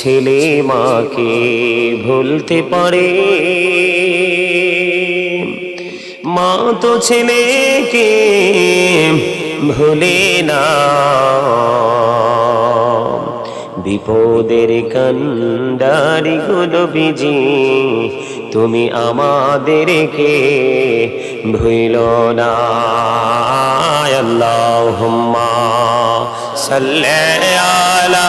ছেলে মাকে ভুলতে পারে। মা তো ছেলেকে ভুলে না। বিপদের কন্ডারি গুলো বিজি তুমি আমাদেরকে ভুল না। সাল্লি আলা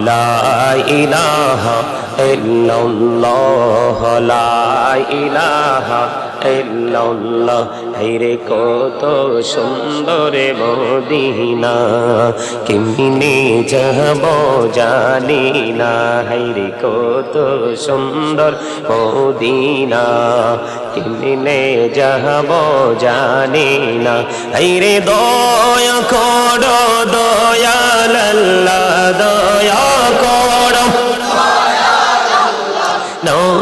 لا إله إلا الله لا إله إلا الله হাইরে কত সুন্দর মদিনা কেমনে যাব জানি না হাইরে কত সুন্দর মদিনা কেমনে যাব জানি না হাইরে দয়া কর দয়াল আল্লাহ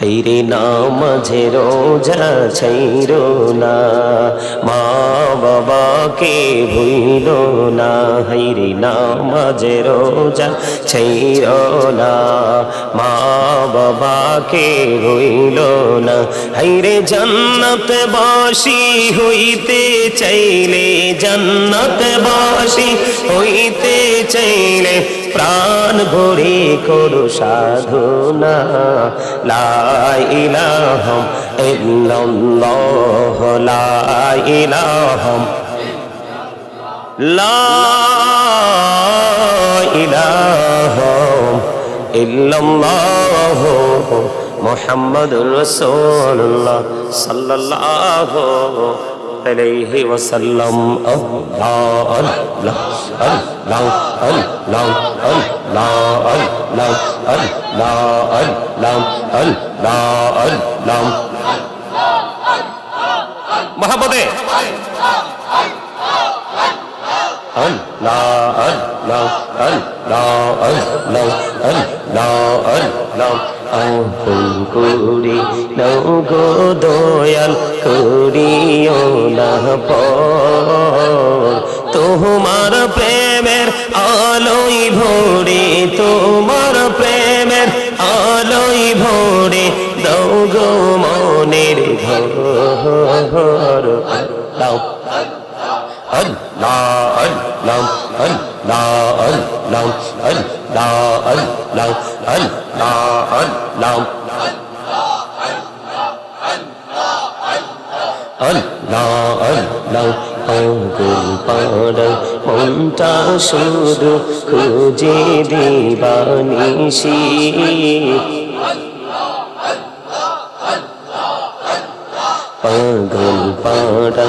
হাইরে নামাজে রোজা ছাইর না মা বাবাকে ভুইল না। হাইরে নামাজে রোজা ছাইর না মা বাবাকে ভুইল না। হাইরে জান্নাত বাসি হইতে চাইলে জান্নাত বাসি হইতে চাইলে প্রাণ ভরে করো সাধনা। লাইলাহম ইল্লাল্লাহ লাইলাহম লাইলাহম ইল্লাল্লাহ মোহাম্মদ রসুল্লাহ সাল্লাল্লাহু আলাইহি ওয়াসাল্লাম মহাপদে আল্লাহ আল্লাহ আল্লাহ আল্লাহ আল্লাহ আল্লাহ আপন করে নৌগো দয়াল করিও না তোমার প্রেমের আলোই ভোরে, তোমার প্রেমের আলোই ভোরে দৌগো মনের ঘর। আল্লাহ আল্লাহ আল্লাহ আল্লাহ আল্লাহ আল্লাহ। لا الله الله الله আল্লাহ আল্লাহ অঙ্কুল পাড়ায় মনটা শুধু খুঁজে দিবানিসি পাগল পাড়া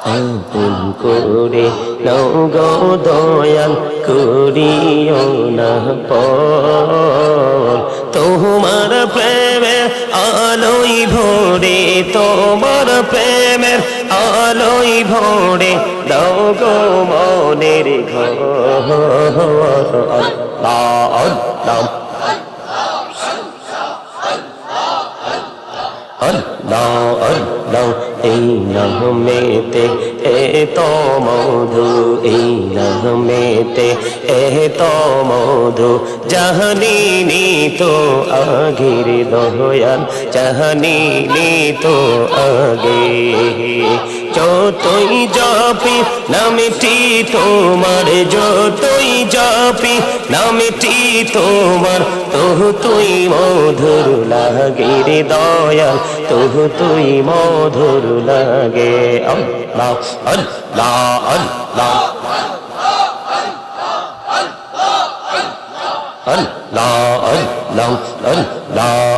আপন করে নৌ গো দয়াল করিও না পর তোমার প্রেমের আলোই ভরে তোমার প্রেমের আলোই ভরে দাও মনের ঘর আল্লাহ এই নহমেতে এ তো মধু এই নহমেতে এ তো মধু। জাহানিনি তো আগের দহয়াল জাহানিনি তো আগে যতই জপি নামটি তোমার যতই জপি নামটি তোমার তহু তুই মধুর লাগে রে দয়াল তহু তুই মধুর লাগে আল্লাহ আল্লাহ আল্লাহ আল্লাহ আল্লাহ আল্লাহ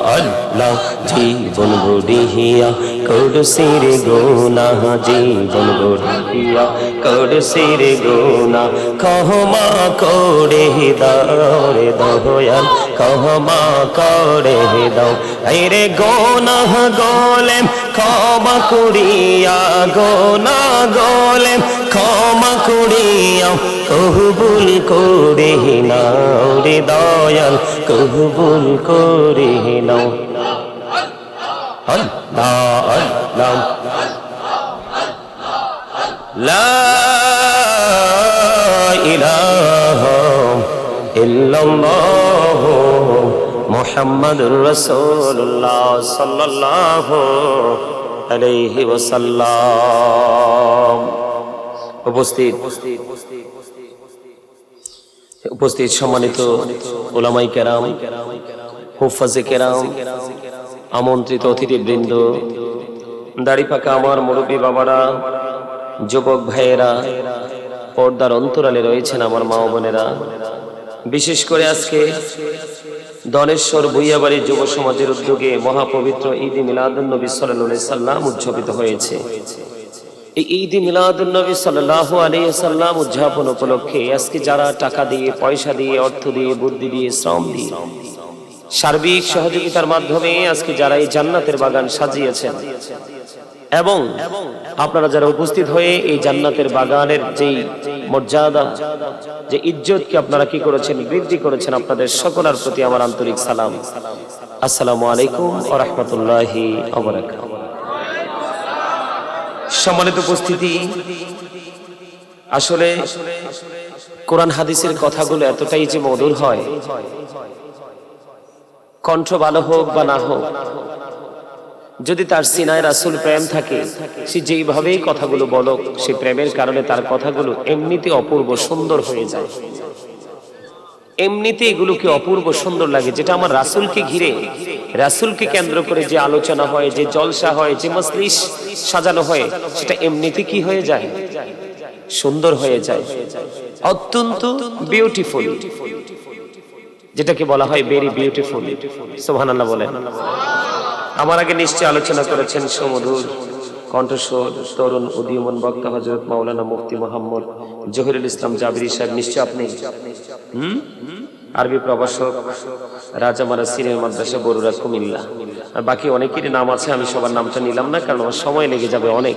আল্লাহ জীবন গড়িয়া করসির গোনা জীবন গড়িয়া করসির গোনা কহমা করে দাওরে দয়াল কহমা করে দাও রে গোনা গোলেম ক্ষমা করিয়া গোনা গোলেম ক্ষমা করিয়া কহবুল করে নাও রে দয়াল কহবুল করে নাও। আল্লাহ আল্লাহ লা ইল্লাল্লাহ মুহাম্মাদুর রাসূলুল্লাহ সাল্লাল্লাহু আলাইহি ওয়াসাল্লাম। উপস্থিত। উপস্থিত সম্মানিত ওলামাই কেরাম, হুফাজে কেরাম, আমন্ত্রিত অতিথিবৃন্দ, দাড়ি পাকা আমার মুরব্বী বাবারা, যুবক ভাইয়েরা, পর্দার অন্তরালে রয়েছেন আমার মা বোনেরা। বিশেষ করে আজকে দনেশ্বর ভুইয়াবাড়ি যুব সমাজের উদ্যোগে মহাপবিত্র ঈদ মিলাদুন নবী সাল্লাল্লাহু সাল্লাম উদযাপিত হয়েছে। এই ঈদ মিলাদুন নবী সাল্লাল্লাহু আলাইহি সাল্লাম উদযাপন উপলক্ষে আজকে যারা টাকা দিয়ে, পয়সা দিয়ে, অর্থ দিয়ে, বুদ্ধি দিয়ে শ্রম দিয়ে সার্বিক সহযোগিতার মাধ্যমে আজকে যারা এই জান্নাতের বাগান সাজিয়েছেন এবং আপনারা যারা উপস্থিত হয়ে এই জান্নাতের বাগানের যেই মর্যাদা, যে ইজ্জতকে আপনারা কি করেছেন, বৃদ্ধি করেছেন, আপনাদের সকলের প্রতি আমার আন্তরিক সালাম। আসসালামু আলাইকুম ওয়া সম্মানিত উপস্থিতি, আসলে কোরআন হাদিসের কথাগুলো এতটাই যে মধুর হয়, কণ্ঠ ভালো হোক বা না হোক, যদি তার সিনায় রাসুল প্রেম থাকে, সে যেইভাবেই কথাগুলো বলক, সে প্রেমের কারণে তার কথাগুলো এমনিতে অপূর্ব সুন্দর হয়ে যায়। এমনিতে এগুলোকে অপূর্ব সুন্দর লাগে, যেটা আমার রাসুলকে ঘিরে। রাসুলকে কেন্দ্র করে যে আলোচনা হয়, যে জলসা হয়, যে মসলিস সাজানো হয়, সেটা এমনিতে কি হয়ে যায়? সুন্দর হয়ে যায়। অত্যন্ত বিউটিফুল যেটাকে বলা হয় ভেরি বিউটিফুল সোহানাল্লাহ বলেন। আমার আগে নিশ্চয় আলোচনা করেছেন সমধুর কণ্ঠস্বর, তরুণ উদীয়মান বক্তা হজরত মাওলানা মুফতি মোহাম্মদ জহিরুল ইসলাম জাবিরি সাহেব, নিশ্চয় আপনি? আরবি প্রভাষক রাজামারা সিনিয়র মাদ্রাসা বরুরা কুমিল্লা। বাকি অনেকেরই নাম আছে, আমি সবার নামটা নিলাম না, কারণ আমার সময় লেগে যাবে অনেক।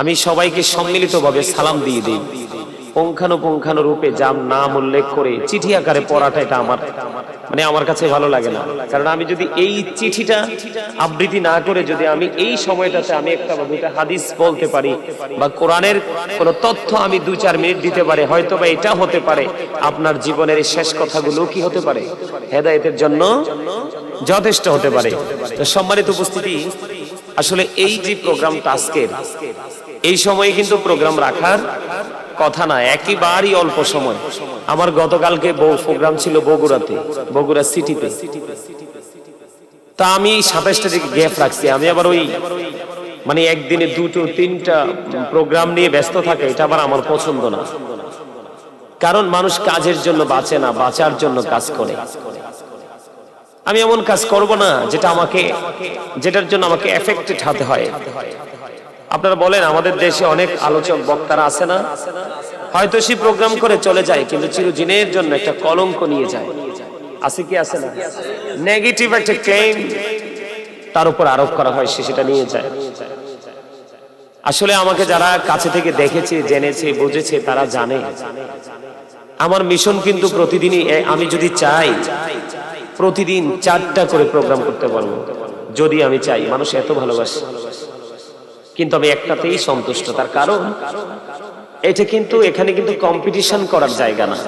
আমি সবাইকে সম্মিলিতভাবে সালাম দিয়ে দিই। পুঙ্খানুপুঙ্খানু রূপে যার নাম উল্লেখ করে চিঠি আকারে পড়াটা এটা আমার। মানে আমার কাছে ভালো লাগে না। কারণ আমি যদি এই চিঠিটা আবৃত্তি না করে যদি আমি এই সময়টাতে আমি একটা বা দুইটা হাদিস বলতে পারি বা কোরআনের কোন তথ্য আমি দুই চার মিনিট দিতে পারি হয়তো বা এটা হতে পারে। আপনার জীবনের শেষ কথাগুলো কি হতে পারে? হেদায়েতের জন্য যথেষ্ট হতে পারে। তো সম্মানিত উপস্থিতি, আসলে এই যে প্রোগ্রামটা আজকের, এই সময়ে কিন্তু প্রোগ্রাম রাখার কথা না, একেবারই অল্প সময়। আমার গতকালকে বউ প্রোগ্রাম ছিল বগুড়াতে, বগুড়া সিটিতে। তা আমি সাতাশটা দিকে গ্যাপ রাখছি। আমি আবার ওই মানে একদিনে দুটো, তিনটা প্রোগ্রাম নিয়ে ব্যস্ত থাকে, এটা আবার আমার পছন্দ না। কারণ মানুষ কাজের জন্য বাঁচে না, বাঁচার জন্য কাজ করে। আমি এমন কাজ করব না, যেটা আমাকে, যেটার জন্য আমাকে এফেক্টেড হতে হয়। আপনারা বলেন, আমাদের দেশে অনেক আলোচক বক্তারা আছে না? হয়তো সে প্রোগ্রাম করে চলে যায়, কিন্তু চিরদিনের জন্য একটা কলঙ্ক নিয়ে যায়। আছে কি, আছে না? নেগেটিভ একটা ক্লেম তার উপর আরোপ করা হয়, সে সেটা নিয়ে যায়। আসলে আমাকে যারা কাছে থেকে দেখেছে, জেনেছে, বুঝেছে, তারা জানে। আমার মিশন কিন্তু প্রতিদিনই আমি যদি চাই, প্রতিদিন চারটা করে প্রোগ্রাম করতে পারব। যদি আমি চাই, মানুষ এত ভালোবাসে। কিন্তু আমি একটাতেই সন্তুষ্ট, তার কারণ এটা কিন্তু এখানে কিন্তু কম্পিটিশন করার জায়গা না।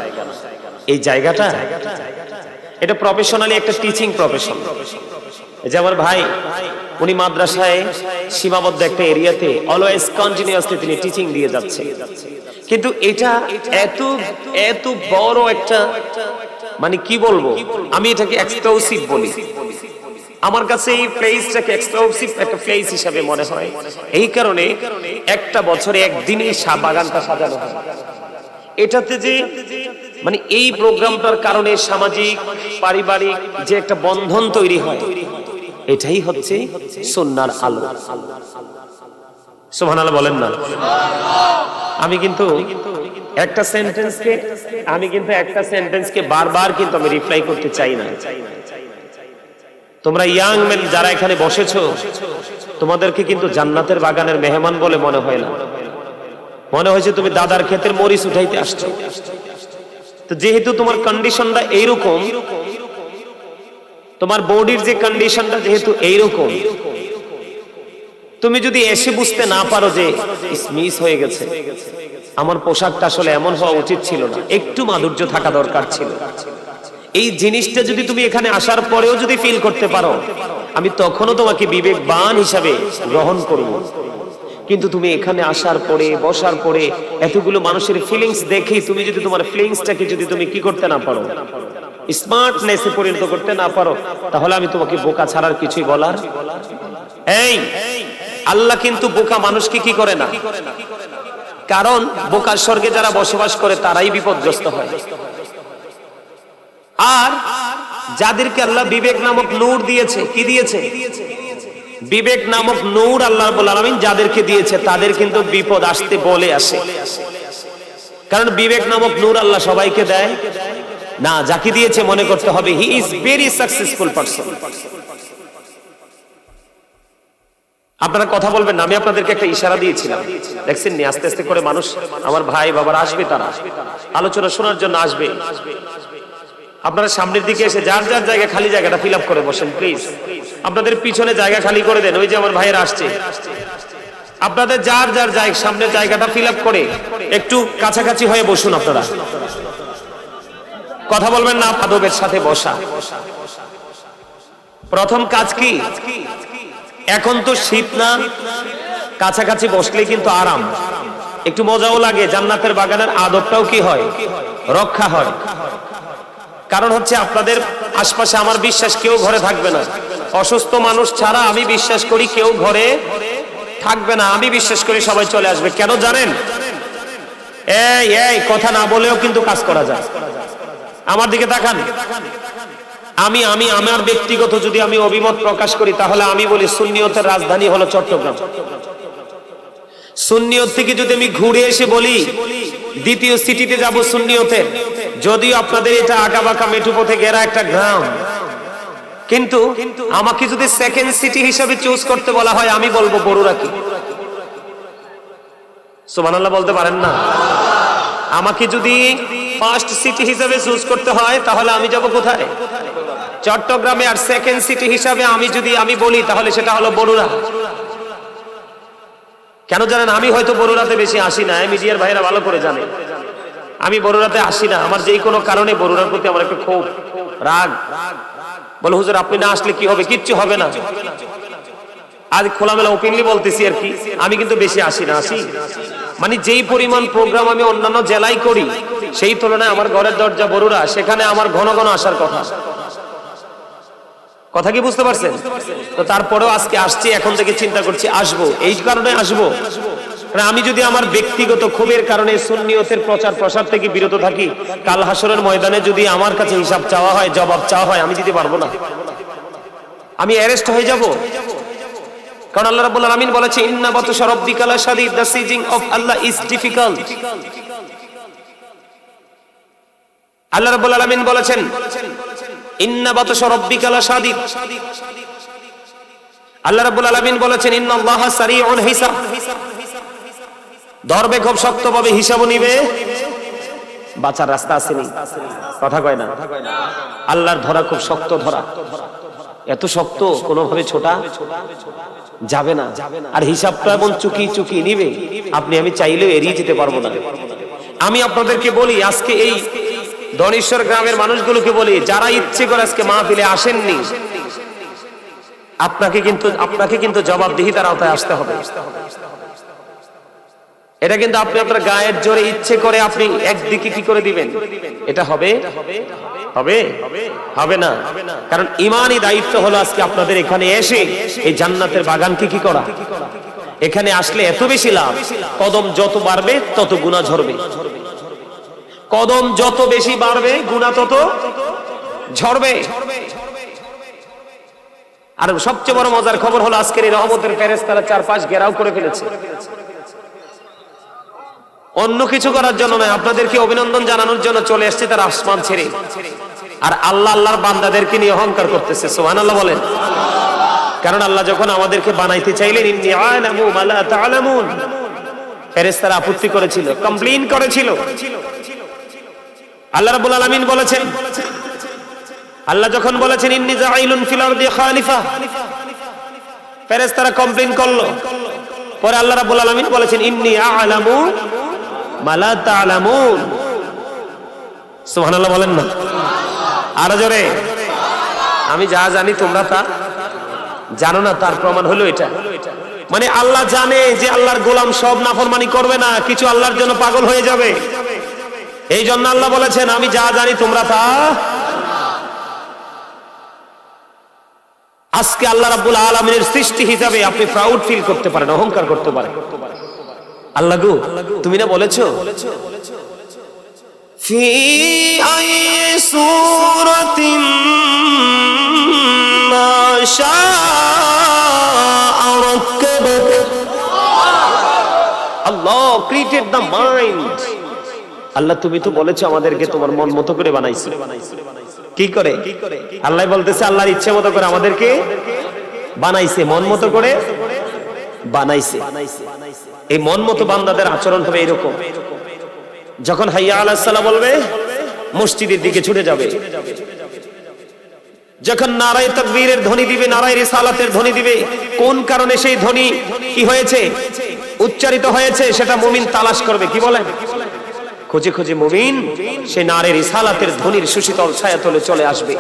এই জায়গাটা, এটা প্রফেশনালি একটা টিচিং প্রফেশন যে আমার ভাই, উনি মাদ্রাসায় সীমাবদ্ধ একটা এরিয়াতে অলওয়েজ কন্টিনিউয়াসলি তিনি টিচিং দিয়ে যাচ্ছে। কিন্তু এটা এত এত বড় একটা মানে কি বলব? আমি এটাকে এক্সক্লুসিভ বলি। আমার কাছে এই প্লেসটাকে এক্সক্লুসিভ একটা প্লেস হিসাবে মনে হয়। এই কারণে একটা বছরে একদিনে বাগানটা সাজানো হয়। এটাতে যে মানে এই প্রোগ্রামটার কারণে সামাজিক, পারিবারিক যে একটা বন্ধন তৈরি হয়, এটাই হচ্ছে সন্ন্যার আলো। সুবহানাল্লাহ বলেন না। আমি কিন্তু একটা সেন্টেন্সকে আমি কিন্তু একটা সেন্টেন্সকে বারবার কিন্তু আমি রিপ্লাই করতে চাই না। তোমরা ইয়াং মেন যারা এখানে বসেছো, তোমাদেরকে কিন্তু জান্নাতের বাগানের মেহমান বলে মনে হয় না। মনে হয়েছে তুমি দাদার ক্ষেতের মরিচ উঠাইতে আসছো। তো যেহেতু তোমার কন্ডিশনটা এইরকম, তোমার বডির যে কন্ডিশনটা যেহেতু এইরকম, তুমি যদি এসে বুঝতে না পারো যে মিস হয়ে গেছে, আমার পোশাকটা আসলে এমন হওয়া উচিত ছিল না। একটু মাধুর্য থাকা দরকার ছিল। এই জিনিসটা যদি তুমি এখানে আসার পরেও যদি ফিল করতে পারো, আমি তখনও তোমাকে বিবেকবান হিসাবে গ্রহণ করব। কিন্তু তুমি এখানে আসার পরে, বসার পরে এতগুলো মানুষের ফিলিংস দেখেই তুমি যদি তোমার ফিলিংসটাকে যদি তুমি কি করতে না পারো স্মার্টনেসে পরিণত করতে না পারো, তাহলে আমি তোমাকে বোকা ছাড়ার কিছুই বলার এই, আল্লাহ কিন্তু বোকা মানুষকে কি করে না? কারণ বোকার স্বর্গে যারা বসবাস করে, তারাই বিপদগ্রস্ত হয়। আর যাদেরকে আল্লাহ বিবেক নামক নূর দিয়েছে, কি দিয়েছে? বিবেক নামক নূর আল্লাহ রাব্বুল যাদেরকে দিয়েছে, তাদের কিন্তু বিপদ আসতে বলে আসে। কারণ বিবেক নামক নূর আল্লাহ সবাইকে দেয়। না, যাকে দিয়েছে মনে করতে হবে he is very successful person আপনারা কথা বলবেন আমি আপনাদেরকে একটা ইশারা দিয়েছিলাম। দেখছেন নি, আস্তে আস্তে করে মানুষ, আমার ভাই বাবার আসবে তারা। আলোচনা শোনার জন্য আসবে। আপনারা সামনের দিকে এসে যার যার জায়গা খালি জায়গাটা ফিল করে বসেন প্লিজ আপনাদের পিছনে জায়গা খালি করে দেন, ওই যে আমার ভাইয়ের আসছে। আপনাদের যার যার জায়গা সামনের জায়গাটা ফিল করে একটু কাছাকাছি হয়ে বসুন আপনারা। কথা বলবেন না আদবের সাথে বসা। প্রথম কাজ কি? এখন তো শীত না, কাছাকাছি বসলে কিন্তু আরাম। একটু মজাও লাগে, জান্নাতের বাগানের আদবটাও কি হয়? রক্ষা হয়। কারণ হচ্ছে আপনাদের আশপাশে আমার বিশ্বাস কেউ ঘরে থাকবে না। অসুস্থ মানুষ ছাড়া আমি বিশ্বাস করি কেউ ঘরে থাকবে না। আমি বিশ্বাস করি সবাই চলে আসবে। কেন জানেন? এই এই, কথা না বলেও কিন্তু কাজ করা যায়। আমার দিকে তাকান। আমি আমি, আমার ব্যক্তিগত যদি আমি অভিমত প্রকাশ করি, তাহলে আমি বলি সুন্নিয়তের রাজধানী হলো চট্টগ্রাম। সুন্নিয়ত থেকে যদি আমি ঘুরে এসে বলি, দ্বিতীয় সিটিতে যাব সুন্নিয়তের। যদিও আপনাদের এটা আঁকাবাঁকা মেঠু পথে ঘেরা একটা গ্রাম কিন্তু আমাকে যদি সেকেন্ড সিটি হিসাবে চুজ করতে বলা হয়, আমি বলব বড়ুরা কি সুবহানাল্লাহ বলতে পারেন না? আমাকে যদি ফার্স্ট সিটি হিসাবে চুজ করতে হয়, তাহলে আমি যাব কোথায়? চট্টগ্রামে আর সেকেন্ড সিটি হিসাবে আমি যদি আমি বলি, তাহলে সেটা হলো বড়ুরা কেন জানেন, আমি হয়তো বড়ুরাতে বেশি আসি না মিডিয়ার ভাইরা ভালো করে জানে। আমি বড়ুরাতে আসি না। আমার যেই কোনো কারণে বড়ুরার প্রতি আমার একটা ক্ষোভ, রাগ। বলে, হুজুর, আপনি না আসলে কি হবে? কিচ্ছু হবে না। আজ খোলামেলা ওপেনলি বলতেছি আর কি। আমি কিন্তু বেশি আসি না, আসি। মানে যেই পরিমাণ প্রোগ্রাম আমি অন্যান্য জেলায় করি, সেই তুলনায় আমার ঘরের দরজা বড়ুরা সেখানে আমার ঘন ঘন আসার কথা। কথা কি বুঝতে পারছেন? তো তারপরেও আজকে আসছি, এখন থেকে চিন্তা করছি, আসব। এই কারণে আসব। আমি যদি আমার ব্যক্তিগত ক্ষোভের কারণে সুন্নিয়তের প্রচার প্রসার থেকে বিরত থাকি, কাল হাসরের ময়দানে যদি আমার কাছে হিসাব চাওয়া হয়, জবাব চাওয়া হয়, আমি দিতে পারব না। আমি অ্যারেস্ট হয়ে যাব। কারণ আল্লাহ রাব্বুল আলামিন বলেছে, ইন্না বাতশা রাব্বিকা লাশাদীদ the seizing of Allah is difficult. আল্লাহ রাব্বুল আলামিন বলেছেন, ইন্না বাতশা রাব্বিকা লাশাদীদ আল্লাহ রাব্বুল আলামিন বলেছেন, ইন্নাল্লাহা সারিউল হিসাব। ধরবে খুব শক্তভাবে, হিসাবও নিবে। বাঁচার রাস্তা আসেনি। কথা কয় না? আল্লাহর ধরা খুব শক্ত ধরা। এত শক্ত, কোনোভাবে ছোটা যাবে না। আর হিসাবটা এমন চুকি চুকি নিবে, আপনি আমি চাইলেও এড়িয়ে যেতে পারব না। আমি আপনাদেরকে বলি, আজকে এই ধনেশ্বর গ্রামের মানুষগুলোকে বলি, যারা ইচ্ছে করে আজকে মা মাহফিলে আসেননি, আপনাকে কিন্তু আপনাকে কিন্তু জবাবদিহিতার আওতায় আসতে হবে। এটা কিন্তু আপনি আপনার গায়ের জোরে ইচ্ছে করে আপনি একদিকে কি করে দিবেন? এটা হবে? হবে? হবে না। কারণ ইমানই দায়িত্ব হলো আজকে আপনাদের এখানে এসে এই জান্নাতের বাগানকে কি করা? এখানে আসলে এত বেশি লাভ। কদম যত বাড়বে, তত গুণা ঝরবে। কদম যত বেশি বাড়বে গুণা তত ঝরবে। আর সবচেয়ে বড় মজার খবর হলো আজকের এই রহমতের প্যারেস তারা চারপাশ ঘেরাও করে ফেলেছে। অন্য কিছু করার জন্য নয়, আপনাদেরকে অভিনন্দন জানানোর জন্য চলে এসছে তার আসমান ছেড়ে। আর আল্লাহ আল্লাহর বান্দাদেরকে নিয়ে অহংকার করতেছে সোহান আল্লাহ বলেন। কারণ আল্লাহ যখন আমাদেরকে বানাইতে চাইলেন ফেরেশতারা আপত্তি করেছিল, কমপ্লেইন করেছিল। আল্লাহ রাব্বুল আলামিন বলেছেন, আল্লাহ যখন বলেছেন, ইন্নি জাইলুন ফিল আরদি খালিফা ফেরেশতারা কমপ্লেইন করল। পরে আল্লাহ রাব্বুল আলামিন বলেছেন, ইন্নি আ'লামু বলেন না। আরও জোরে। আমি যা জানি তোমরা তা জানো না, তার প্রমাণ হলো এটা। মানে আল্লাহ জানে যে আল্লাহর গোলাম সব নাফরমানি করবে না, কিছু আল্লাহর জন্য পাগল হয়ে যাবে। এই জন্য আল্লাহ বলেছেন, আমি যা জানি তোমরা তা আজকে আল্লাহ রাব্বুল আলামিনের সৃষ্টি হিসাবে আপনি প্রাউড ফিল করতে পারেন, অহংকার করতে পারেন। আল্লাহ গো তুমি না বলেছো في أي سورة ما شاء ركبك Allah created the mind আল্লাহ তুমি তো বলেছো আমাদেরকে তোমার মন মতো করে বানাইছো কি করে আল্লাহ বলতেছে আল্লাহর ইচ্ছে মতো করে আমাদেরকে বানাইছে মন মতো করে বানাইছে। এই মন মতো বান্দাদের আচরণ হবে এরকম। যখন হাইয়া আলাহ সাল্লাহ বলবে, মসজিদের দিকে ছুটে যাবে। যখন নারায় তকবীরের ধ্বনি দিবে, নারায় রিসালাতের ধ্বনি দিবে, কোন কারণে সেই ধ্বনি কি হয়েছে, উচ্চারিত হয়েছে, সেটা মুমিন তালাশ করবে, কি বলেন? খুঁজে খুঁজে মুমিন, সে নারে রিসালাতের ধ্বনির সুশীতল ছায়াতলে চলে আসবে।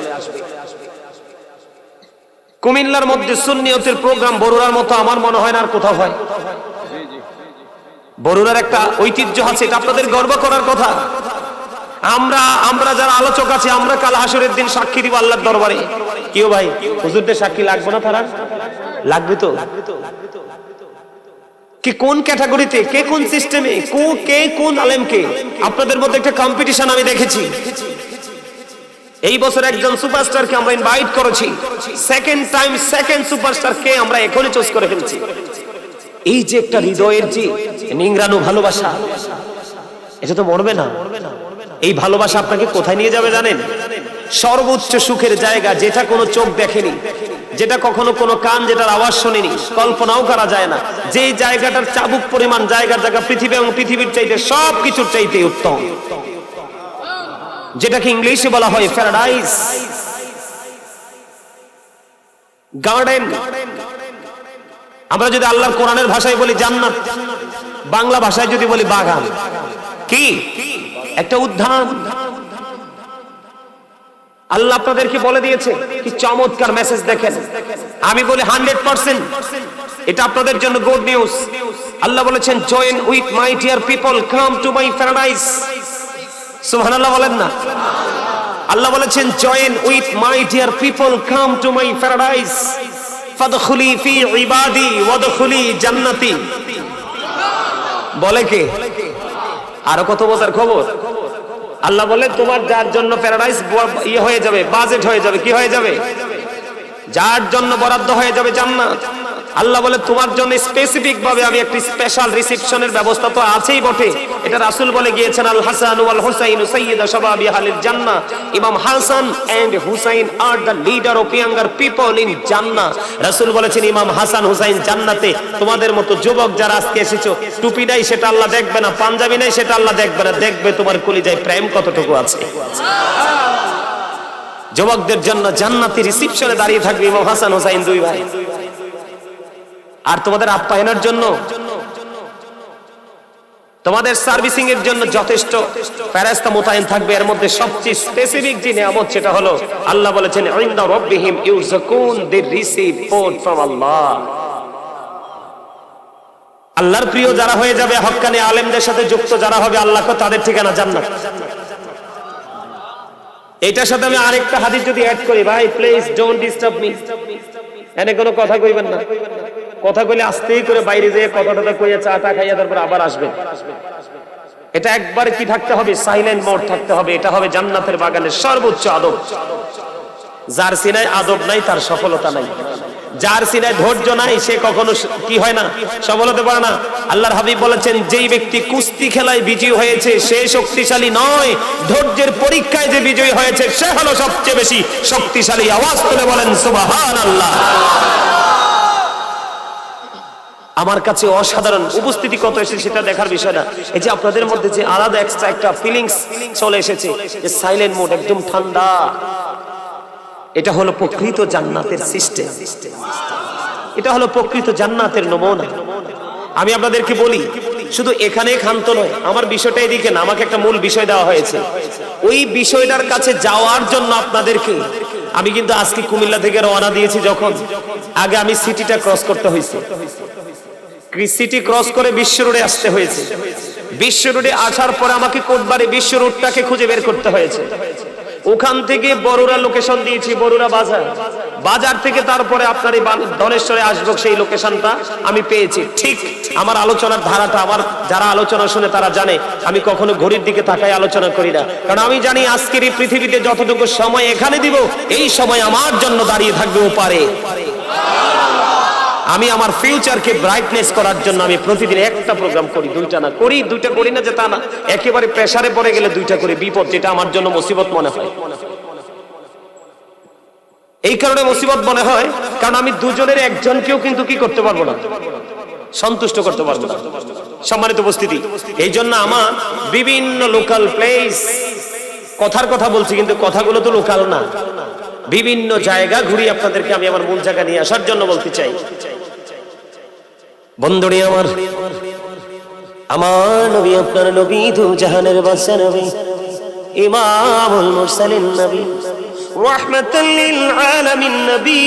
কুমিল্লার মধ্যে সুন্নিয়তের প্রোগ্রাম বরুড়ার মতো আমার মনে হয় না আর কোথাও হয়। বরুণার একটা ঐতিহ্য আছে, এটা আপনাদের গর্ব করার কথা। আমরা আমরা যারা আলোচক আছে, আমরা কাল হাসরের দিন সাক্ষী দিব আল্লাহর দরবারে। কেউ ভাই, হুজুরদের সাক্ষী লাগবে না তারা? লাগবে তো? কি কোন ক্যাটাগরিতে, কে কোন সিস্টেমে কে কোন আলেমকে? আপনাদের মধ্যে একটা কম্পিটিশন আমি দেখেছি। এই বছর একজন সুপারস্টারকে আমরা ইনভাইট করেছি। সেকেন্ড টাইম সেকেন্ড সুপারস্টার কে আমরা এখনই চুজ করে ফেলছি। এই যে একটা হৃদয়ের যে নিংরানো ভালোবাসা, এটা তো মরবে না। এই ভালোবাসা আপনাকে কোথায় নিয়ে যাবে জানেন? সর্বোচ্চ সুখের জায়গা যেটা কোনো চোখ দেখেনি, যেটা কখনো কোনো কান, যেটার আওয়াজ শোনেনি, কল্পনাও করা যায় না। যে জায়গাটার চাবুক পরিমাণ, জায়গার জায়গা, পৃথিবী এবং পৃথিবীর চাইতে সব কিছুর চাইতে উত্তম। যেটাকে ইংলিশে বলা হয় প্যারাডাইস। গার্ডেন। আমরা যদি আল্লাহর কোরআনের ভাষায় বলি জান্নাত, বাংলা ভাষায় যদি বলি বাগান। কি? একটা উদ্যান। আল্লাহ আপনাদেরকে বলে দিয়েছে কি চমৎকার মেসেজ দেখেন। আমি বলি হান্ড্রেড পার্সেন্ট। এটা আপনাদের জন্য গুড নিউজ। আল্লাহ বলেছেন join with my dear people come to my paradise সুবহানাল্লাহ বলেন না। আল্লাহ বলেছেন join with my dear people come to my paradise ফাদখুলি ফি ইবাদি, ওয়াদখুলি জান্নাতি। বলে কে? আরও কত বছর খবর? আল্লাহ বলে, তোমার যার জন্য প্যারাডাইস ইয়ে হয়ে যাবে বাজেট হয়ে যাবে, কি হয়ে যাবে? যার জন্য বরাদ্দ হয়ে যাবে জান্নাত। আল্লাহ বলে, তোমার জন্য স্পেসিফিক ভাবে আমি একটি স্পেশাল রিসেপশনের ব্যবস্থা তো আছেই বটে। এটা রাসূল বলে গিয়েছেন আল হাসান ওয়াল হুসাইন সাইয়্যিদা শাবাবি আহলিল জান্নাহ। Imam Hasan and Husain are the leader of younger people in জান্নাহ রাসূল বলেছেন, ইমাম হাসান, হুসাইন জান্নাতে তোমাদের মতো যুবক যারা আজকে এসেছ, টুপি নাই সেটা আল্লাহ দেখবে না, পাঞ্জাবি নাই সেটা আল্লাহ দেখবে না, দেখবে তোমার কলিজায় প্রেম কতটুকু আছে। যুবকদের জন্য জান্নাতি রিসেপশনে দাঁড়িয়ে থাকবে ইমাম হাসান, হুসাইন দুই ভাই। আর তোমাদের আপ্যায়নের জন্য, তোমাদের সার্ভিসিং এর জন্য যথেষ্ট। ফেরেশতা মোতায়েন থাকবে, এর মধ্যে সবচেয়ে স্পেসিফিক যে নিয়ামত সেটা হলো, আল্লাহ বলেছেন, ইনদা রাব্বিহিম ইউজাকুন they receive food from Allah. আল্লাহর প্রিয় যারা হয়ে যাবে, হক্কানি আলেমদের সাথে যুক্ত যারা হবে আল্লাহকে তাদের ঠিকানা জান্নাত। এটার সাথে আমি আরেকটা হাদিস যদি অ্যাড করি, ভাই প্লিজ ডোন্ট ডিস্টার্ব মি এনে কোনো কথা কইবেন না। কথা কইলে আস্তেই করে বাইরে যেয়ে কথা টথা কইয়া চা টা খাইয়া তারপর আবার আসবেন এটা একবার কি থাকতে হবে? সাইলেন্ট মোড থাকতে হবে। এটা হবে জান্নাতের বাগানের সর্বোচ্চ আদব। যার সিনায় আদব নাই, তার সফলতা নাই। যার সিনায় ধৈর্য নাই, সে কখনো কি হয় না? সফল হতে পারে না। আল্লাহর হাবিব বলেছেন, যেই ব্যক্তি কুস্তি খেলায় বিজয়ী হয়েছে, সে শক্তিশালী নয়। ধৈর্যের পরীক্ষায় যে বিজয়ী হয়েছে, সে হলো সবচেয়ে বেশি শক্তিশালী। আওয়াজ তুলে বলেন সুবহান আল্লাহ আমার কাছে অসাধারণ উপস্থিতি কত এসেছে সেটা দেখার বিষয় না। এই যে আপনাদের মধ্যে যে আলাদা এক্সট্রা একটা ফিলিংস চলে এসেছে, যে সাইলেন্ট মোড একদম ঠান্ডা। এটা হলো প্রকৃত জান্নাতের সিস্টেম এটা হলো প্রকৃত জান্নাতের নমুনা। আমি আপনাদেরকে বলি, শুধু এখানে খান্ত নয়, আমার বিষয়টা এদিকে না, আমাকে একটা মূল বিষয় দেওয়া হয়েছে। ওই বিষয়টার কাছে যাওয়ার জন্য আপনাদেরকে আমি কিন্তু আজকে কুমিল্লা থেকে রওনা দিয়েছি যখন। আগে আমি সিটিটা ক্রস করতে হয়েছে সিটি ক্রস করে বিশ্ব রোডে আসতে হয়েছে। বিশ্ব রোডে আসার পরে আমাকে কোটবাড়ি বিশ্ব রোডটাকে খুঁজে বের করতে হয়েছে। ওখান থেকে বড়ুরা লোকেশন দিয়েছি বড়ুরা বাজার। বাজার থেকে তারপরে আপনার এই ধনেশ্বরে আসব, সেই লোকেশনটা আমি পেয়েছি। ঠিক আমার আলোচনার ধারাটা আমার যারা আলোচনা শুনে তারা জানে, আমি কখনো ঘড়ির দিকে তাকাই আলোচনা করি না। কারণ আমি জানি আজকের এই পৃথিবীতে যতটুকু সময় এখানে দিব, এই সময় আমার জন্য দাঁড়িয়ে থাকবে ওপারে। আমি আমার ফিউচারকে ব্রাইটনেস করার জন্য আমি প্রতিদিন একটা প্রোগ্রাম করি, দুইটা না। করি, দুইটা করি না যে তা না। একেবারে প্রেসারে পড়ে গেলে দুইটা করি, বিপদ, যেটা আমার জন্য মুসিবত মনে হয়। এই কারণে মুসিবত মনে হয়, কারণ আমি দুজনের একজনকেও কিন্তু কি করতে পারব না? সন্তুষ্ট করতে পারব না। সম্মানিত উপস্থিতি, এই জন্য আমার বিভিন্ন লোকাল প্লেস কথার কথা বলছি, কিন্তু কথাগুলো তো লোকাল না। বিভিন্ন জায়গা ঘুরি আপনাদেরকে আমি আমার মূল জায়গা নিয়ে আসার জন্য বলতে চাই। বন্ধুরি আমার আমার নবী, আপনার নবী দু জাহানের বাদশা নবী, ইমামুল মুরসালিন নবী, রাহমাতুল লিল আলামিন নবী।